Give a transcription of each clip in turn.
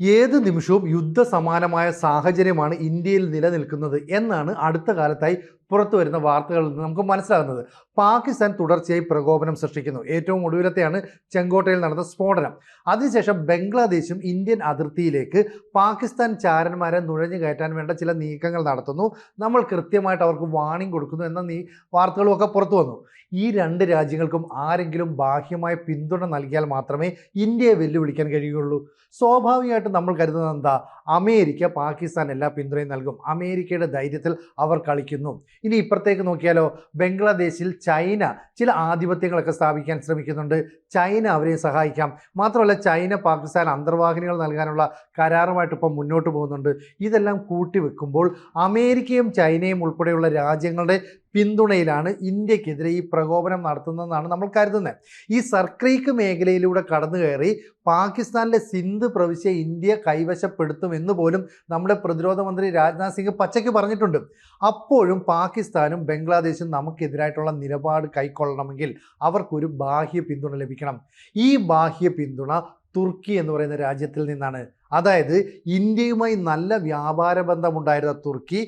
ഏത് നിമിഷവും യുദ്ധസമാനമായ സാഹചര്യമാണ് ഇന്ത്യയിൽ നിലനിൽക്കുന്നത് എന്നാണ് അടുത്ത കാലത്തായി പുറത്തു വരുന്ന വാർത്തകളിൽ നിന്ന് നമുക്ക് മനസ്സിലാകുന്നത്. പാകിസ്ഥാൻ തുടർച്ചയായി പ്രകോപനം സൃഷ്ടിക്കുന്നു. ഏറ്റവും ഒടുവിലത്തെയാണ് ചെങ്കോട്ടയിൽ നടന്ന സ്ഫോടനം. അതിനുശേഷം ബംഗ്ലാദേശും ഇന്ത്യൻ അതിർത്തിയിലേക്ക് പാകിസ്ഥാൻ ചാരന്മാരെ നുഴഞ്ഞു കയറ്റാൻ വേണ്ട ചില നീക്കങ്ങൾ നടത്തുന്നു. നമ്മൾ കൃത്യമായിട്ട് അവർക്ക് വാണിംഗ് കൊടുക്കുന്നു എന്ന നീ വാർത്തകളുമൊക്കെ പുറത്തു വന്നു. ഈ രണ്ട് രാജ്യങ്ങൾക്കും ആരെങ്കിലും ബാഹ്യമായ പിന്തുണ നൽകിയാൽ മാത്രമേ ഇന്ത്യയെ വെല്ലുവിളിക്കാൻ കഴിയുകയുള്ളൂ. സ്വാഭാവികമായിട്ടും നമ്മൾ കരുതുന്നത് എന്താ? അമേരിക്ക പാകിസ്ഥാൻ എല്ലാ പിന്തുണയും നൽകും. അമേരിക്കയുടെ ധൈര്യത്തിൽ അവർ കളിക്കുന്നു. ഇനി ഇപ്പുറത്തേക്ക് നോക്കിയാലോ ബംഗ്ലാദേശിൽ ചൈന ചില ആധിപത്യങ്ങളൊക്കെ സ്ഥാപിക്കാൻ ശ്രമിക്കുന്നുണ്ട്. ചൈന അവരെ സഹായിക്കാം. മാത്രമല്ല ചൈന പാകിസ്ഥാൻ അന്തർവാഹിനികൾ നൽകാനുള്ള കരാറുമായിട്ട് ഇപ്പം മുന്നോട്ട് പോകുന്നുണ്ട്. ഇതെല്ലാം കൂട്ടിവെക്കുമ്പോൾ അമേരിക്കയും ചൈനയും ഉൾപ്പെടെയുള്ള രാജ്യങ്ങളുടെ പിന്തുണയിലാണ് ഇന്ത്യക്കെതിരെ ഈ പ്രകോപനം നടത്തുന്നതെന്നാണ് നമ്മൾ കരുതുന്നത്. ഈ സർക്രീക്ക് മേഖലയിലൂടെ കടന്നു കയറി പാകിസ്ഥാനിലെ സിന്ധ് പ്രവിശ്യ ഇന്ത്യ കൈവശപ്പെടുത്തുമെന്ന് പോലും നമ്മുടെ പ്രതിരോധ മന്ത്രി രാജ്നാഥ് സിംഗ് പച്ചയ്ക്ക് പറഞ്ഞിട്ടുണ്ട്. അപ്പോഴും പാകിസ്ഥാനും ബംഗ്ലാദേശും നമുക്കെതിരായിട്ടുള്ള നിലപാട് കൈക്കൊള്ളണമെങ്കിൽ അവർക്കൊരു ബാഹ്യ പിന്തുണ ലഭിക്കണം. ഈ ബാഹ്യ പിന്തുണ തുർക്കി എന്ന് പറയുന്ന രാജ്യത്തിൽ നിന്നാണ്. അതായത് ഇന്ത്യയുമായി നല്ല വ്യാപാര ബന്ധമുണ്ടായിരുന്ന തുർക്കി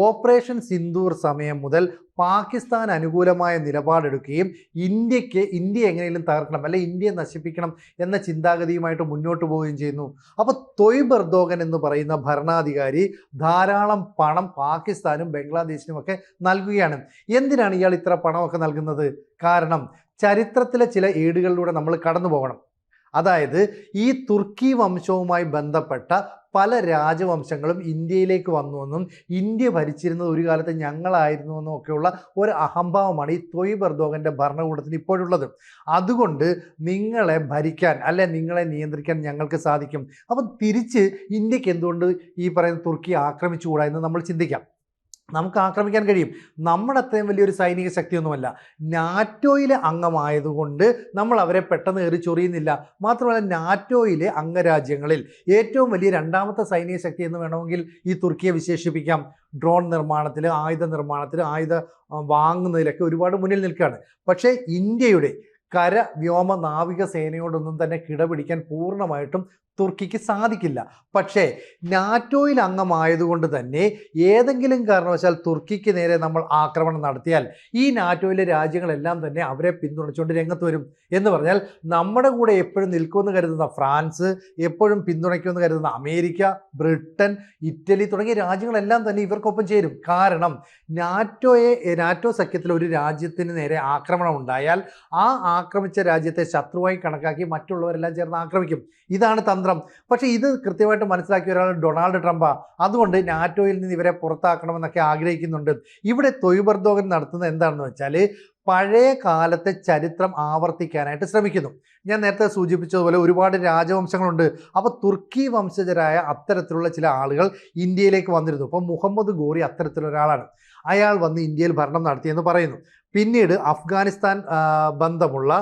ഓപ്പറേഷൻ സിന്ദൂർ സമയം മുതൽ പാകിസ്ഥാൻ അനുകൂലമായ നിലപാടെടുക്കുകയും ഇന്ത്യയ്ക്ക് ഇന്ത്യ എങ്ങനെയും തകർക്കണം അല്ലെ ഇന്ത്യയെ നശിപ്പിക്കണം എന്ന ചിന്താഗതിയുമായിട്ട് മുന്നോട്ട് പോവുകയും ചെയ്യുന്നു. അപ്പോൾ തൊയ്ബ് എർദോഗൻ എന്ന് പറയുന്ന ഭരണാധികാരി ധാരാളം പണം പാകിസ്ഥാനും ബംഗ്ലാദേശിനും ഒക്കെ നൽകുകയാണ്. എന്തിനാണ് ഇയാൾ ഇത്ര പണമൊക്കെ നൽകുന്നത്? കാരണം ചരിത്രത്തിലെ ചില ഏടുകളിലൂടെ നമ്മൾ കടന്നു പോകണം അതായത് ഈ തുർക്കി വംശവുമായി ബന്ധപ്പെട്ട പല രാജവംശങ്ങളും ഇന്ത്യയിലേക്ക് വന്നുവെന്നും ഇന്ത്യ ഭരിച്ചിരുന്നത് ഒരു കാലത്ത് ഞങ്ങളായിരുന്നുവെന്നും ഒക്കെയുള്ള ഒരു അഹംഭാവമാണ് ഈ തൊയ്ബ് എർദോഗന്റെ ഭരണകൂടത്തിന് ഇപ്പോഴുള്ളത്. അതുകൊണ്ട് നിങ്ങളെ ഭരിക്കാൻ അല്ലെ നിങ്ങളെ നിയന്ത്രിക്കാൻ ഞങ്ങൾക്ക് സാധിക്കും. അപ്പം തിരിച്ച് ഇന്ത്യയ്ക്ക് എന്തുകൊണ്ട് ഈ പറയുന്ന തുർക്കി ആക്രമിച്ചുകൂടാ എന്ന് നമ്മൾ ചിന്തിക്കാം. നമുക്ക് ആക്രമിക്കാൻ കഴിയും. നമ്മുടെ അത്രയും വലിയൊരു സൈനിക ശക്തിയൊന്നുമല്ല. നാറ്റോയിലെ അംഗമായതുകൊണ്ട് നമ്മൾ അവരെ പെട്ടെന്ന് ഏറി ചൊറിയുന്നില്ല. മാത്രമല്ല നാറ്റോയിലെ അംഗരാജ്യങ്ങളിൽ ഏറ്റവും വലിയ രണ്ടാമത്തെ സൈനിക ശക്തി എന്ന് വേണമെങ്കിൽ ഈ തുർക്കിയെ വിശേഷിപ്പിക്കാം. ഡ്രോൺ നിർമ്മാണത്തിൽ ആയുധ നിർമ്മാണത്തിൽ ആയുധ വാങ്ങുന്നതിലൊക്കെ ഒരുപാട് മുന്നിൽ നിൽക്കുകയാണ്. പക്ഷേ ഇന്ത്യയുടെ കര വ്യോമ നാവിക സേനയോടൊന്നും തന്നെ കിടപിടിക്കാൻ പൂർണമായിട്ടും തുർക്കിക്ക് സാധിക്കില്ല. പക്ഷേ നാറ്റോയിൽ അംഗമായതുകൊണ്ട് തന്നെ ഏതെങ്കിലും കാരണവശാൽ തുർക്കിക്ക് നേരെ നമ്മൾ ആക്രമണം നടത്തിയാൽ ഈ നാറ്റോയിലെ രാജ്യങ്ങളെല്ലാം തന്നെ അവരെ പിന്തുണച്ചുകൊണ്ട് രംഗത്ത് വരും എന്ന് പറഞ്ഞാൽ നമ്മുടെ കൂടെ എപ്പോഴും നിൽക്കുമെന്ന് കരുതുന്ന ഫ്രാൻസ് എപ്പോഴും പിന്തുണയ്ക്കുമെന്ന് കരുതുന്ന അമേരിക്ക ബ്രിട്ടൻ ഇറ്റലി തുടങ്ങിയ രാജ്യങ്ങളെല്ലാം തന്നെ ഇവർക്കൊപ്പം ചേരും. കാരണം നാറ്റോയെ നാറ്റോ സഖ്യത്തിലെ ഒരു രാജ്യത്തിന് നേരെ ആക്രമണം ഉണ്ടായാൽ ആ ആക്രമിച്ച രാജ്യത്തെ ശത്രുവായി കണക്കാക്കി മറ്റുള്ളവരെല്ലാം ചേർന്ന് ആക്രമിക്കും. ഇതാണ് തന്ത്രം. പക്ഷേ ഇത് കൃത്യമായിട്ട് മനസ്സിലാക്കിയ ഒരാൾ ഡൊണാൾഡ് ട്രംപ്. അതുകൊണ്ട് നാറ്റോയിൽ നിന്ന് ഇവരെ പുറത്താക്കണമെന്നൊക്കെ ആഗ്രഹിക്കുന്നുണ്ട്. ഇവിടെ തൊയ്ബർദോഗൻ നടത്തുന്നത് എന്താണെന്ന് വെച്ചാൽ പഴയ കാലത്തെ ചരിത്രം ആവർത്തിക്കാനായിട്ട് ശ്രമിക്കുന്നു. ഞാൻ നേരത്തെ സൂചിപ്പിച്ചതുപോലെ ഒരുപാട് രാജവംശങ്ങളുണ്ട്. അപ്പോൾ തുർക്കി വംശജരായ അത്തരത്തിലുള്ള ചില ആളുകൾ ഇന്ത്യയിലേക്ക് വന്നിരുന്നു. അപ്പോൾ മുഹമ്മദ് ഗോറി അത്തരത്തിലൊരാളാണ്. അയാൾ വന്ന് ഇന്ത്യയിൽ ഭരണം നടത്തിയെന്ന് പറയുന്നു. പിന്നീട് അഫ്ഗാനിസ്ഥാൻ ബന്ധമുള്ള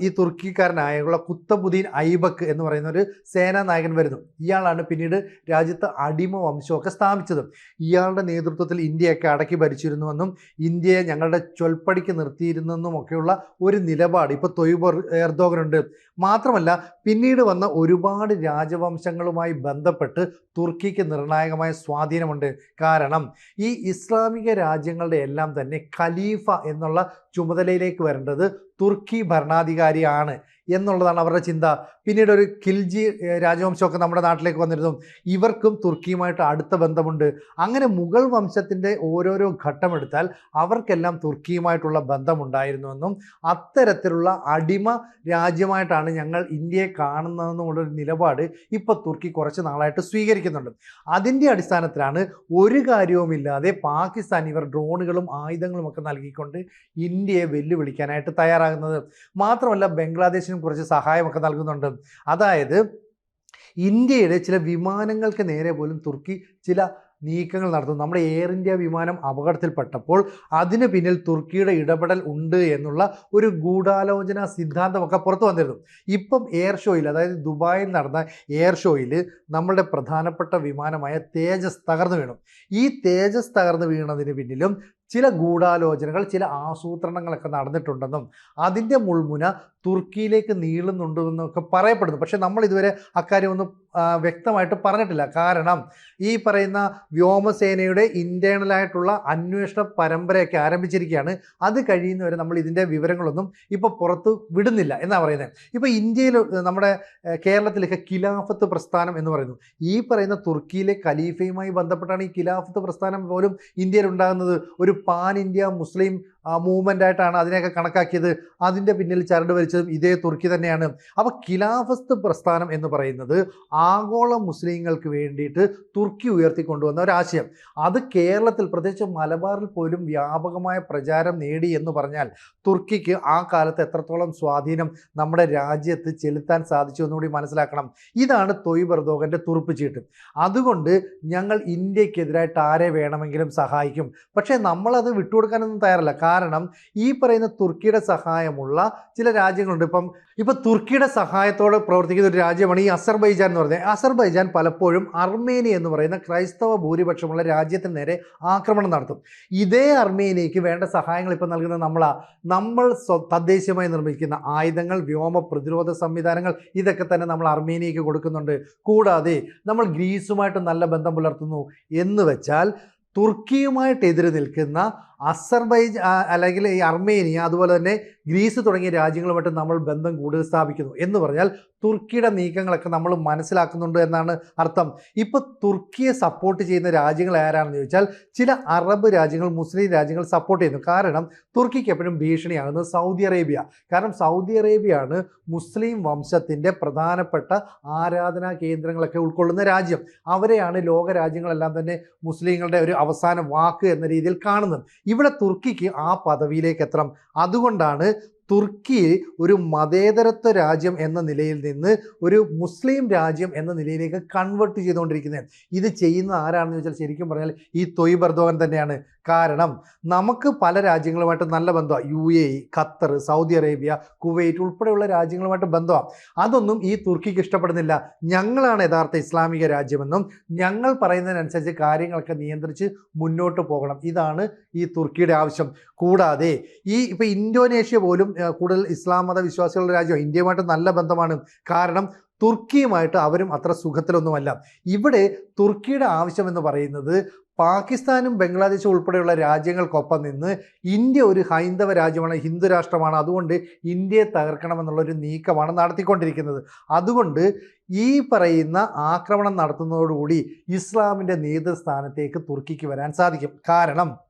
ഈ തുർക്കിക്കാരനായുള്ള കുത്തബുദ്ദീൻ ഐബക്ക് എന്ന് പറയുന്ന ഒരു സേനാ നായകൻ വരുന്നു. ഇയാളാണ് പിന്നീട് രാജ്യത്ത് അടിമ വംശമൊക്കെ സ്ഥാപിച്ചത്. ഇയാളുടെ നേതൃത്വത്തിൽ ഇന്ത്യയൊക്കെ അടക്കി ഭരിച്ചിരുന്നുവെന്നും ഇന്ത്യയെ ഞങ്ങളുടെ ചൊൽപ്പടിക്ക് നിർത്തിയിരുന്നെന്നും ഒക്കെയുള്ള ഒരു നിലപാട് ഇപ്പോൾ തൊയ്ബ് എർദോഗനുണ്ട്. മാത്രമല്ല പിന്നീട് വന്ന ഒരുപാട് രാജവംശങ്ങളുമായി ബന്ധപ്പെട്ട് തുർക്കിക്ക് നിർണായകമായ സ്വാധീനമുണ്ട്. കാരണം ഈ ഇസ്ലാമിക രാജ്യങ്ങളുടെ എല്ലാം തന്നെ ഖലീഫ എന്നുള്ള ചുമതലയിലേക്ക് വരേണ്ടത് തുർക്കി ഭരണാധികാരിയാണ് എന്നുള്ളതാണ് അവരുടെ ചിന്ത. പിന്നീട് ഒരു ഖിൽജി രാജവംശമൊക്കെ നമ്മുടെ നാട്ടിലേക്ക് വന്നിരുന്നു. ഇവർക്കും തുർക്കിയുമായിട്ട് അടുത്ത ബന്ധമുണ്ട്. അങ്ങനെ മുഗൾ വംശത്തിന്റെ ഓരോരോ ഘട്ടമെടുത്താൽ അവർക്കെല്ലാം തുർക്കിയുമായിട്ടുള്ള ബന്ധമുണ്ടായിരുന്നുവെന്നും അത്തരത്തിലുള്ള അടിമ രാജ്യമായിട്ടാണ് ഞങ്ങൾ ഇന്ത്യയെ കാണുന്നതെന്നുമുള്ളൊരു നിലപാട് ഇപ്പോൾ തുർക്കി കുറച്ച് നാളായിട്ട് സ്വീകരിക്കുന്നുണ്ട്. അതിന്റെ അടിസ്ഥാനത്തിലാണ് ഒരു കാര്യവുമില്ലാതെ പാകിസ്ഥാൻ ഇവർ ഡ്രോണുകളും ആയുധങ്ങളും ഒക്കെ നൽകിക്കൊണ്ട് ഇന്ത്യയെ വെല്ലുവിളിക്കാനായിട്ട് തയ്യാറാകുന്നത്. മാത്രമല്ല ബംഗ്ലാദേശിനും കുറച്ച് സഹായമൊക്കെ നൽകുന്നുണ്ട്. അതായത് ഇന്ത്യയുടെ ചില വിമാനങ്ങൾക്ക് നേരെ പോലും തുർക്കി ചില നീക്കങ്ങൾ നടത്തുന്നു. നമ്മുടെ എയർ ഇന്ത്യ വിമാനം അപകടത്തിൽപ്പെട്ടപ്പോൾ അതിന് പിന്നിൽ തുർക്കിയുടെ ഇടപെടൽ ഉണ്ട് എന്നുള്ള ഒരു ഗൂഢാലോചന സിദ്ധാന്തമൊക്കെ പുറത്തു വന്നിരുന്നു. ഇപ്പം എയർ ഷോയിൽ അതായത് ദുബായിൽ നടന്ന എയർ ഷോയിൽ നമ്മളുടെ പ്രധാനപ്പെട്ട വിമാനമായ തേജസ് തകർന്നു വീണു. ഈ തേജസ് തകർന്നു വീണതിന് പിന്നിലും ചില ഗൂഢാലോചനകൾ ചില ആസൂത്രണങ്ങളൊക്കെ നടന്നിട്ടുണ്ടെന്നും അതിന്റെ മുൾമുന തുർക്കിയിലേക്ക് നീളുന്നുണ്ടെന്നൊക്കെ പറയപ്പെടുന്നു. പക്ഷേ നമ്മൾ ഇതുവരെ അക്കാര്യമൊന്നും വ്യക്തമായിട്ട് പറഞ്ഞിട്ടില്ല. കാരണം ഈ പറയുന്ന വ്യോമസേനയുടെ ഇന്റേണലായിട്ടുള്ള അന്വേഷണ പരമ്പരയൊക്കെ ആരംഭിച്ചിരിക്കുകയാണ്. അത് കഴിയുന്നവരെ നമ്മൾ ഇതിന്റെ വിവരങ്ങളൊന്നും ഇപ്പോൾ പുറത്ത് വിടുന്നില്ല എന്നാണ് പറയുന്നത് ഇപ്പോൾ ഇന്ത്യയിൽ നമ്മുടെ കേരളത്തിലൊക്കെ ഖിലാഫത്ത് പ്രസ്ഥാനം എന്ന് പറയുന്നു. ഈ പറയുന്ന തുർക്കിയിലെ ഖലീഫയുമായി ബന്ധപ്പെട്ടാണ് ഈ ഖിലാഫത്ത് പ്രസ്ഥാനം പോലും ഇന്ത്യയിൽ ഉണ്ടാകുന്നത് ഒരു പാൻ ഇന്ത്യ മുസ്ലിം മൂവ്മെന്റ് ആയിട്ടാണ് അതിനെയൊക്കെ കണക്കാക്കിയത്. അതിന്റെ പിന്നിൽ ചരട് വലിച്ചതും ഇതേ തുർക്കി തന്നെയാണ്. അപ്പോൾ ഖിലാഫത്ത് പ്രസ്ഥാനം എന്ന് പറയുന്നത് ആഗോള മുസ്ലിങ്ങൾക്ക് വേണ്ടിയിട്ട് തുർക്കി ഉയർത്തിക്കൊണ്ടുവന്ന ഒരാശയം അത് കേരളത്തിൽ പ്രത്യേകിച്ച് മലബാറിൽ പോലും വ്യാപകമായ പ്രചാരം നേടി എന്ന് പറഞ്ഞാൽ തുർക്കിക്ക് ആ കാലത്ത് എത്രത്തോളം സ്വാധീനം നമ്മുടെ രാജ്യത്ത് ചെലുത്താൻ സാധിച്ചു എന്നുകൂടി മനസ്സിലാക്കണം. ഇതാണ് തൊയ്ബ് എർദോഗന്റെ തുറുപ്പ് ചീട്ട്. അതുകൊണ്ട് ഞങ്ങൾ ഇന്ത്യക്കെതിരായിട്ട് ആരെ വേണമെങ്കിലും സഹായിക്കും. പക്ഷേ നമ്മളത് വിട്ടുകൊടുക്കാനൊന്നും തയ്യാറല്ല. കാരണം ഈ പറയുന്ന തുർക്കിയുടെ സഹായമുള്ള ചില രാജ്യങ്ങളുണ്ട്. ഇപ്പം ഇപ്പം തുർക്കിയുടെ സഹായത്തോടെ പ്രവർത്തിക്കുന്ന ഒരു രാജ്യമാണ് ഈ അസർബൈജാൻ എന്ന് പറയുന്നത്. അസർബൈജാൻ പലപ്പോഴും അർമേനിയ എന്ന് പറയുന്ന ക്രൈസ്തവ ഭൂരിപക്ഷമുള്ള രാജ്യത്തിന് നേരെ ആക്രമണം നടത്തും. ഇതേ അർമേനിയയ്ക്ക് വേണ്ട സഹായങ്ങൾ ഇപ്പം നൽകുന്നത് നമ്മളാ. നമ്മൾ തദ്ദേശീയമായി നിർമ്മിക്കുന്ന ആയുധങ്ങൾ വ്യോമ പ്രതിരോധ സംവിധാനങ്ങൾ ഇതൊക്കെ തന്നെ നമ്മൾ അർമേനിയയ്ക്ക് കൊടുക്കുന്നുണ്ട്. കൂടാതെ നമ്മൾ ഗ്രീസുമായിട്ട് നല്ല ബന്ധം പുലർത്തുന്നു എന്ന് വെച്ചാൽ തുർക്കിയുമായിട്ട് എതിര് നിൽക്കുന്ന അസർബൈജ് അല്ലെങ്കിൽ ഈ അർമേനിയ അതുപോലെ തന്നെ ഗ്രീസ് തുടങ്ങിയ രാജ്യങ്ങളുമായിട്ട് നമ്മൾ ബന്ധം കൂടുതൽ സ്ഥാപിക്കുന്നു എന്ന് പറഞ്ഞാൽ തുർക്കിയുടെ നീക്കങ്ങളൊക്കെ നമ്മൾ മനസ്സിലാക്കുന്നുണ്ട് എന്നാണ് അർത്ഥം. ഇപ്പോൾ തുർക്കിയെ സപ്പോർട്ട് ചെയ്യുന്ന രാജ്യങ്ങൾ ആരാണെന്ന് ചോദിച്ചാൽ ചില അറബ് രാജ്യങ്ങൾ മുസ്ലിം രാജ്യങ്ങൾ സപ്പോർട്ട് ചെയ്യുന്നു. കാരണം തുർക്കിക്ക് എപ്പോഴും ഭീഷണിയാകുന്നത് സൗദി അറേബ്യ. കാരണം സൗദി അറേബ്യയാണ് മുസ്ലിം വംശത്തിന്റെ പ്രധാനപ്പെട്ട ആരാധനാ കേന്ദ്രങ്ങളൊക്കെ ഉൾക്കൊള്ളുന്ന രാജ്യം. അവരെയാണ് ലോക രാജ്യങ്ങളെല്ലാം തന്നെ മുസ്ലിങ്ങളുടെ ഒരു അവസാന വാക്ക് എന്ന രീതിയിൽ കാണുന്നത്. ഇവിടെ തുർക്കിക്ക് ആ പദവിയിലേക്ക് എത്തണം. അതുകൊണ്ടാണ് തുർക്കി ഒരു മതേതരത്വ രാജ്യം എന്ന നിലയിൽ നിന്ന് ഒരു മുസ്ലിം രാജ്യം എന്ന നിലയിലേക്ക് കൺവേർട്ട് ചെയ്തുകൊണ്ടിരിക്കുന്നത്. ഇത് ചെയ്യുന്ന ആരാണെന്ന് ചോദിച്ചാൽ ശരിക്കും പറഞ്ഞാൽ ഈ തൊയ് തന്നെയാണ്. കാരണം നമുക്ക് പല രാജ്യങ്ങളുമായിട്ട് നല്ല ബന്ധമാണ്. U A E Qatar Saudi Arabia Kuwait ഉൾപ്പെടെയുള്ള രാജ്യങ്ങളുമായിട്ട് ബന്ധമാണ്. അതൊന്നും ഈ തുർക്കിക്ക് ഇഷ്ടപ്പെടുന്നില്ല. ഞങ്ങളാണ് യഥാർത്ഥ ഇസ്ലാമിക രാജ്യമെന്നും ഞങ്ങൾ പറയുന്നതിനനുസരിച്ച് കാര്യങ്ങളൊക്കെ നിയന്ത്രിച്ച് മുന്നോട്ട് പോകണം. ഇതാണ് ഈ തുർക്കിയുടെ ആവശ്യം. കൂടാതെ ഈ ഇപ്പോൾ ഇന്തോനേഷ്യ പോലും കൂടുതൽ ഇസ്ലാം മത വിശ്വാസികളുടെ രാജ്യമാണ് ഇന്ത്യയുമായിട്ട് നല്ല ബന്ധമാണ്. കാരണം തുർക്കിയുമായിട്ട് അവരും അത്ര സുഖത്തിലൊന്നുമല്ല. ഇവിടെ തുർക്കിയുടെ ആവശ്യം എന്ന് പറയുന്നത് പാകിസ്ഥാനും ബംഗ്ലാദേശും ഉൾപ്പെടെയുള്ള രാജ്യങ്ങൾക്കൊപ്പം നിന്ന് ഇന്ത്യ ഒരു ഹൈന്ദവ രാജ്യമാണ് ഹിന്ദു രാഷ്ട്രമാണ്. അതുകൊണ്ട് ഇന്ത്യയെ തകർക്കണമെന്നുള്ളൊരു നീക്കമാണ് നടത്തിക്കൊണ്ടിരിക്കുന്നത്. അതുകൊണ്ട് ഈ പറയുന്ന ആക്രമണം നടത്തുന്നതോടുകൂടി ഇസ്ലാമിന്റെ നേതൃസ്ഥാനത്തേക്ക് തുർക്കിക്ക് വരാൻ സാധിക്കും. കാരണം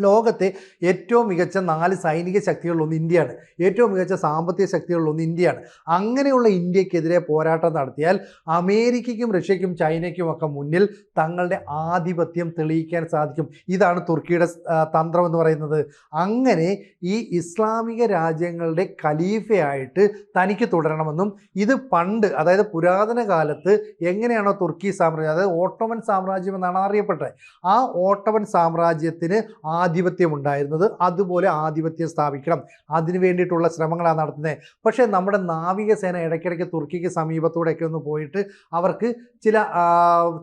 ലോകത്തെ ഏറ്റവും മികച്ച നാല് സൈനിക ശക്തികളിലൊന്ന് ഇന്ത്യയാണ്. ഏറ്റവും മികച്ച സാമ്പത്തിക ശക്തികളിലൊന്ന് ഇന്ത്യയാണ്. അങ്ങനെയുള്ള ഇന്ത്യക്കെതിരെ പോരാട്ടം നടത്തിയാൽ അമേരിക്കയ്ക്കും റഷ്യയ്ക്കും ചൈനയ്ക്കും ഒക്കെ മുന്നിൽ തങ്ങളുടെ ആധിപത്യം തെളിയിക്കാൻ സാധിക്കും. ഇതാണ് തുർക്കിയുടെ ആ, തന്ത്രം എന്ന് പറയുന്നത്. അങ്ങനെ ഈ ഇസ്ലാമിക രാജ്യങ്ങളുടെ ഖലീഫയായിട്ട് തനിക്ക് തുടരണമെന്നും ഇത് പണ്ട് അതായത് പുരാതന കാലത്ത് എങ്ങനെയാണോ തുർക്കി സാമ്രാജ്യം അതായത് ഓട്ടോമൻ സാമ്രാജ്യം എന്നാണ് അറിയപ്പെട്ടത്. ആ ഓട്ടോമൻ സാമ്രാജ്യത്തിന് ആധിപത്യം ഉണ്ടായിരുന്നത് അതുപോലെ ആധിപത്യം സ്ഥാപിക്കണം. അതിനു വേണ്ടിയിട്ടുള്ള ശ്രമങ്ങളാണ് നടത്തുന്നത് പക്ഷേ നമ്മുടെ നാവികസേന ഇടയ്ക്കിടയ്ക്ക് തുർക്കിക്ക് സമീപത്തൂടെയൊക്കെ ഒന്ന് പോയിട്ട് അവർക്ക് ചില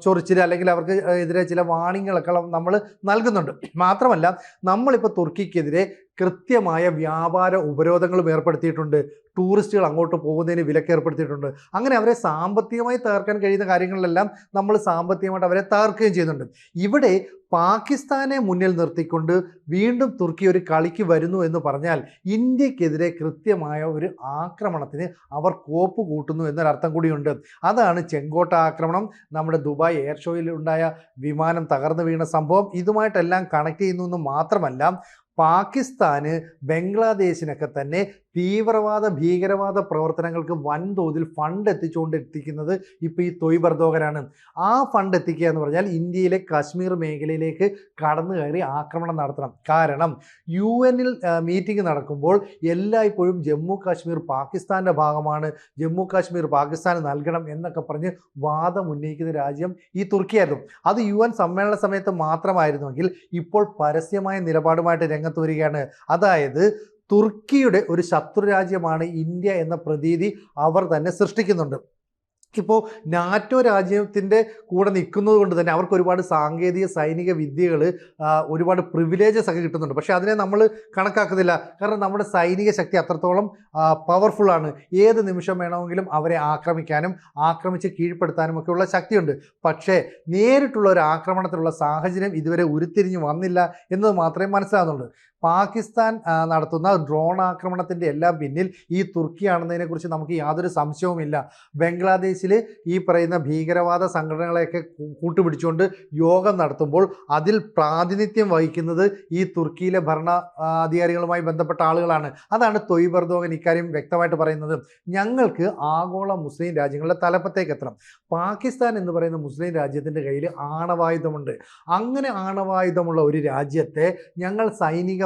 ചൊറിച്ചിൽ അല്ലെങ്കിൽ അവർക്ക് എതിരെ ചില വാണിങ്ങളൊക്കെ നമ്മൾ നൽകുന്നുണ്ട്. മാത്രമല്ല നമ്മളിപ്പോൾ തുർക്കിക്കെതിരെ കൃത്യമായ വ്യാപാര ഉപരോധങ്ങളും ഏർപ്പെടുത്തിയിട്ടുണ്ട്. ടൂറിസ്റ്റുകൾ അങ്ങോട്ട് പോകുന്നതിന് വിലക്ക് ഏർപ്പെടുത്തിയിട്ടുണ്ട്. അങ്ങനെ അവരെ സാമ്പത്തികമായി തകർക്കാൻ കഴിയുന്ന കാര്യങ്ങളിലെല്ലാം നമ്മൾ സാമ്പത്തികമായിട്ട് അവരെ തകർക്കുകയും ചെയ്യുന്നുണ്ട്. ഇവിടെ പാകിസ്ഥാനെ മുന്നിൽ നിർത്തിക്കൊണ്ട് വീണ്ടും തുർക്കി ഒരു കളിക്ക് വരുന്നു എന്ന് പറഞ്ഞാൽ ഇന്ത്യക്കെതിരെ കൃത്യമായ ഒരു ആക്രമണത്തിന് അവർ കോപ്പ് കൂട്ടുന്നു എന്നൊരർത്ഥം കൂടിയുണ്ട്. അതാണ് ചെങ്കോട്ട ആക്രമണം. നമ്മുടെ ദുബായ് എയർ ഷോയിൽ ഉണ്ടായ വിമാനം തകർന്നു വീണ സംഭവം. ഇതുമായിട്ടെല്ലാം കണക്ട് ചെയ്യുന്നു എന്ന് മാത്രമല്ല പാകിസ്ഥാന് ബംഗ്ലാദേശിനൊക്കെ തന്നെ തീവ്രവാദ ഭീകരവാദ പ്രവർത്തനങ്ങൾക്ക് വൻതോതിൽ ഫണ്ട് എത്തിച്ചുകൊണ്ട് എത്തിക്കുന്നത് ഇപ്പോൾ ഈ തൊയ്ബ് എർദോഗനാണ് ആ ഫണ്ട് എത്തിക്കുക എന്ന് പറഞ്ഞാൽ ഇന്ത്യയിലെ കാശ്മീർ മേഖലയിലേക്ക് കടന്നു കയറി ആക്രമണം നടത്തണം. കാരണം യു എനിൽ മീറ്റിംഗ് നടക്കുമ്പോൾ എല്ലായ്പ്പോഴും ജമ്മു കാശ്മീർ പാകിസ്ഥാന്റെ ഭാഗമാണ്. ജമ്മു കാശ്മീർ പാകിസ്ഥാന് നൽകണം എന്നൊക്കെ പറഞ്ഞ് വാദം ഉന്നയിക്കുന്ന രാജ്യം ഈ തുർക്കിയായിരുന്നു. അത് യു എൻ സമ്മേളന സമയത്ത് മാത്രമായിരുന്നുവെങ്കിൽ ഇപ്പോൾ പരസ്യമായ നിലപാടുമായിട്ട് രംഗത്ത് വരികയാണ്. അതായത് തുർക്കിയുടെ ഒരു ശത്രുരാജ്യമാണ് ഇന്ത്യ എന്ന പ്രതീതി അവർ തന്നെ സൃഷ്ടിക്കുന്നുണ്ട്. ഇപ്പോൾ നാറ്റോ രാജ്യത്തിന്റെ കൂടെ നിൽക്കുന്നത് കൊണ്ട് തന്നെ അവർക്ക് ഒരുപാട് സാങ്കേതിക സൈനിക വിദ്യകൾ ഒരുപാട് പ്രിവിലേജസ് ഒക്കെ കിട്ടുന്നുണ്ട്. പക്ഷേ അതിനെ നമ്മൾ കണക്കാക്കുന്നില്ല. കാരണം നമ്മുടെ സൈനിക ശക്തി അത്രത്തോളം പവർഫുള്ളാണ് ഏത് നിമിഷം വേണമെങ്കിലും അവരെ ആക്രമിക്കാനും ആക്രമിച്ച് കീഴ്പ്പെടുത്താനും ഒക്കെ ഉള്ള ശക്തിയുണ്ട്. പക്ഷേ നേരിട്ടുള്ള ഒരു ആക്രമണത്തിലുള്ള സാഹചര്യം ഇതുവരെ ഉരുത്തിരിഞ്ഞ് വന്നില്ല എന്നത് മാത്രമേ മനസ്സിലാകുന്നുള്ളൂ. പാകിസ്ഥാൻ നടത്തുന്ന ഡ്രോൺ ആക്രമണത്തിന്റെ എല്ലാം പിന്നിൽ ഈ തുർക്കിയാണെന്നതിനെക്കുറിച്ച് നമുക്ക് യാതൊരു സംശയവുമില്ല. ബംഗ്ലാദേശിൽ ഈ പറയുന്ന ഭീകരവാദ സംഘടനകളെയൊക്കെ കൂട്ടുപിടിച്ചുകൊണ്ട് യോഗം നടത്തുമ്പോൾ അതിൽ പ്രാതിനിധ്യം വഹിക്കുന്നത് ഈ തുർക്കിയിലെ ഭരണ അധികാരികളുമായി ബന്ധപ്പെട്ട ആളുകളാണ്. അതാണ് തൊയ്ബ് എർദോഗൻ ഇക്കാര്യം വ്യക്തമായിട്ട് പറയുന്നത്. ഞങ്ങൾക്ക് ആഗോള മുസ്ലിം രാജ്യങ്ങളുടെ തലപ്പത്തേക്ക് എത്തണം. പാകിസ്ഥാൻ എന്ന് പറയുന്ന മുസ്ലിം രാജ്യത്തിന്റെ കയ്യിൽ ആണവായുധമുണ്ട്. അങ്ങനെ ആണവായുധമുള്ള ഒരു രാജ്യത്തെ ഞങ്ങൾ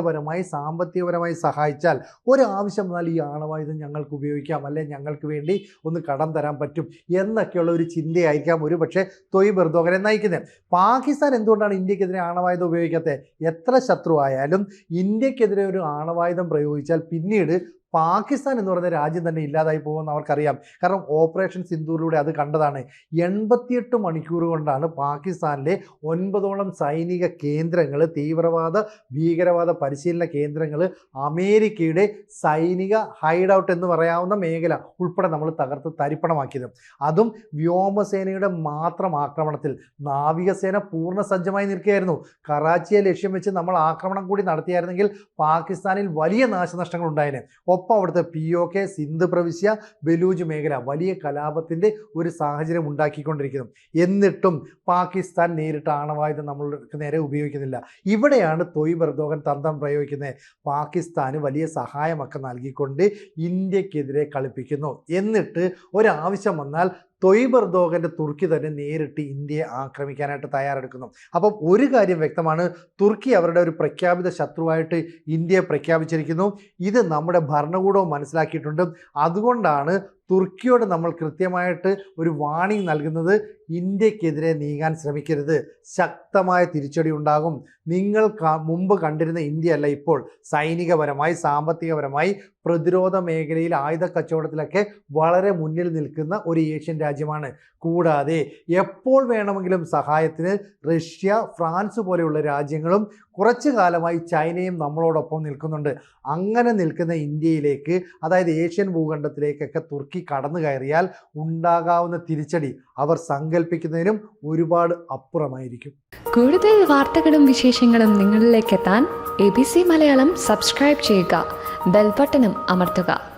സൈനികപരമായി സാമ്പത്തികപരമായി സഹായിച്ചാൽ ഒരാവശ്യം വന്നാൽ ഈ ആണവായുധം ഞങ്ങൾക്ക് ഉപയോഗിക്കാം. അല്ലെ? ഞങ്ങൾക്ക് വേണ്ടി ഒന്ന് കടം തരാൻ പറ്റും എന്നൊക്കെയുള്ള ഒരു ചിന്തയായിരിക്കാം ഒരു പക്ഷേ തൊയ്ബ് എർദോഗനെ നയിക്കുന്നത്. പാകിസ്ഥാൻ എന്തുകൊണ്ടാണ് ഇന്ത്യക്കെതിരെ ആണവായുധം ഉപയോഗിക്കാത്തത്? എത്ര ശത്രു ആയാലും ഇന്ത്യക്കെതിരെ ഒരു ആണവായുധം പ്രയോഗിച്ചാൽ പിന്നീട് പാകിസ്ഥാൻ എന്ന് പറയുന്ന രാജ്യം തന്നെ ഇല്ലാതായി പോകുമെന്ന് അവർക്കറിയാം. കാരണം ഓപ്പറേഷൻ സിന്ദൂറിലൂടെ അത് കണ്ടതാണ്. എൺപത്തിയെട്ട് മണിക്കൂർ കൊണ്ടാണ് പാകിസ്ഥാനിലെ ഒൻപതോളം സൈനിക കേന്ദ്രങ്ങൾ തീവ്രവാദ ഭീകരവാദ പരിശീലന കേന്ദ്രങ്ങൾ അമേരിക്കയുടെ സൈനിക ഹൈഡ് ഔട്ട് എന്ന് പറയാവുന്ന മേഖല ഉൾപ്പെടെ നമ്മൾ തകർത്ത് തരിപ്പണമാക്കിയത്. അതും വ്യോമസേനയുടെ മാത്രം ആക്രമണത്തിൽ. നാവികസേന പൂർണ സജ്ജമായി നിൽക്കുകയായിരുന്നു. കറാച്ചിയെ ലക്ഷ്യം വെച്ച് നമ്മൾ ആക്രമണം കൂടി നടത്തിയായിരുന്നെങ്കിൽ പാകിസ്ഥാനിൽ വലിയ നാശനഷ്ടങ്ങൾ ഉണ്ടായേനെ ഒപ്പം അവിടുത്തെ പി ഒ കെ സിന്ധ് പ്രവിശ്യ ബലൂജ് മേഖല വലിയ കലാപത്തിന്റെ ഒരു സാഹചര്യം ഉണ്ടാക്കിക്കൊണ്ടിരിക്കുന്നു. എന്നിട്ടും പാകിസ്ഥാൻ നേരിട്ട് ആണവായുധം നമ്മൾക്ക് നേരെ ഉപയോഗിക്കുന്നില്ല. ഇവിടെയാണ് തൊയ്ബ് എർദോഗൻ തന്ത്രം പ്രയോഗിക്കുന്നത്. പാകിസ്ഥാന് വലിയ സഹായമൊക്കെ നൽകിക്കൊണ്ട് ഇന്ത്യക്കെതിരെ കളിപ്പിക്കുന്നു. എന്നിട്ട് ഒരാവശ്യം വന്നാൽ തൊയ്ബ് എർദോഗന്റെ തുർക്കി തന്നെ നേരിട്ട് ഇന്ത്യയെ ആക്രമിക്കാനായിട്ട് തയ്യാറെടുക്കുന്നു. അപ്പം ഒരു കാര്യം വ്യക്തമാണ് തുർക്കി അവരുടെ ഒരു പ്രഖ്യാപിത ശത്രുവായിട്ട് ഇന്ത്യയെ പ്രഖ്യാപിച്ചിരിക്കുന്നു. ഇത് നമ്മുടെ ഭരണകൂടവും മനസ്സിലാക്കിയിട്ടുണ്ട്. അതുകൊണ്ടാണ് തുർക്കിയോട് നമ്മൾ കൃത്യമായിട്ട് ഒരു വാണിംഗ് നൽകുന്നത് ഇന്ത്യക്കെതിരെ നീങ്ങാൻ ശ്രമിക്കരുത്. ശക്തമായ തിരിച്ചടി ഉണ്ടാകും. നിങ്ങൾ മുമ്പ് കണ്ടിരുന്ന ഇന്ത്യയല്ല ഇപ്പോൾ. സൈനികപരമായി സാമ്പത്തികപരമായി പ്രതിരോധ മേഖലയിൽ ആയുധ കച്ചവടത്തിലൊക്കെ വളരെ മുന്നിൽ നിൽക്കുന്ന ഒരു ഏഷ്യൻ രാജ്യമാണ്. കൂടാതെ എപ്പോൾ വേണമെങ്കിലും സഹായത്തിന് റഷ്യ ഫ്രാൻസ് പോലെയുള്ള രാജ്യങ്ങളും കുറച്ചു കാലമായി ചൈനയും നമ്മളോടൊപ്പം നിൽക്കുന്നുണ്ട്. അങ്ങനെ നിൽക്കുന്ന ഇന്ത്യയിലേക്ക് അതായത് ഏഷ്യൻ ഭൂഖണ്ഡത്തിലേക്കൊക്കെ തുർക്കി കടന്നു കയറിയാൽ ഉണ്ടാകാവുന്ന തിരിച്ചടി അവർ സങ്കല്പിക്കുന്നതിനും ഒരുപാട് അപ്പുറമായിരിക്കും. കൂടുതൽ വാർത്തകളും വിശേഷങ്ങളും നിങ്ങളിലേക്ക് എത്താൻ A B C Malayalam subscribe ചെയ്യുക. ബെൽബട്ടനും അമർത്തുക.